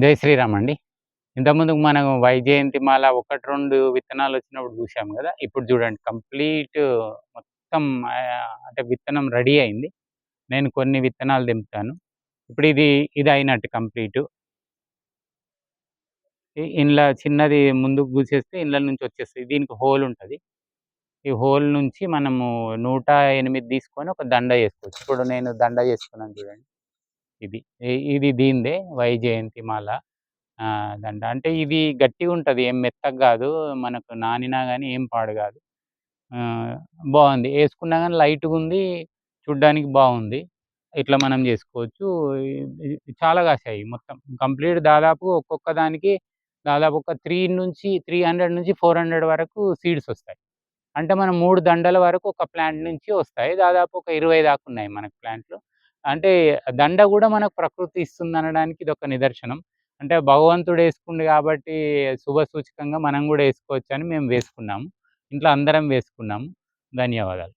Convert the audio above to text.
జై శ్రీరామ్ అండి. ఇంతకుముందు మనం వైజయంతి మాల ఒకటి రెండు విత్తనాలు వచ్చినప్పుడు చూసాం కదా. ఇప్పుడు చూడండి కంప్లీట్ మొత్తం అంటే విత్తనం రెడీ అయింది. నేను కొన్ని విత్తనాలు దింపుతాను ఇప్పుడు ఇది ఇది అయినట్టు కంప్లీట్. ఇంట్లో చిన్నది ముందుకు గుసేస్తే ఇండ్ల నుంచి వచ్చేస్తుంది. దీనికి హోల్ ఉంటుంది. ఈ హోల్ నుంచి మనము నూట ఎనిమిది తీసుకొని ఒక దండ చేసుకోవచ్చు ఇప్పుడు నేను దండ చేసుకున్నాను చూడండి. ఇది. ఇది దీందే వైజయంతి మాల. దండ. అంటే ఇది గట్టిగా ఉంటుంది. ఏం మెత్తగా కాదు. మనకు నానినా కానీ ఏం పాడు కాదు. బాగుంది. వేసుకున్నా కానీ లైట్గా ఉంది. చూడ్డానికి బాగుంది. ఇట్లా మనం చేసుకోవచ్చు. చాలా కాసాయి మొత్తం. కంప్లీట్ దాదాపు ఒక్కొక్క దానికి దాదాపు ఒక త్రీ నుంచి త్రీ హండ్రెడ్ నుంచి ఫోర్ హండ్రెడ్ వరకు సీడ్స్ వస్తాయి. అంటే మనం మూడు దండల వరకు ఒక ప్లాంట్ నుంచి వస్తాయి. దాదాపు ఒక ఇరవై దాకా ఉన్నాయి మనకు ప్లాంట్లు. అంటే దండ కూడా మనకు ప్రకృతి ఇస్తుంది అనడానికి ఇది ఒక నిదర్శనం. అంటే భగవంతుడు వేసుకుండు కాబట్టి శుభ సూచకంగా మనం కూడా వేసుకోవచ్చు అని మేము వేసుకున్నాము. ఇంట్లో అందరం వేసుకున్నాము. ధన్యవాదాలు.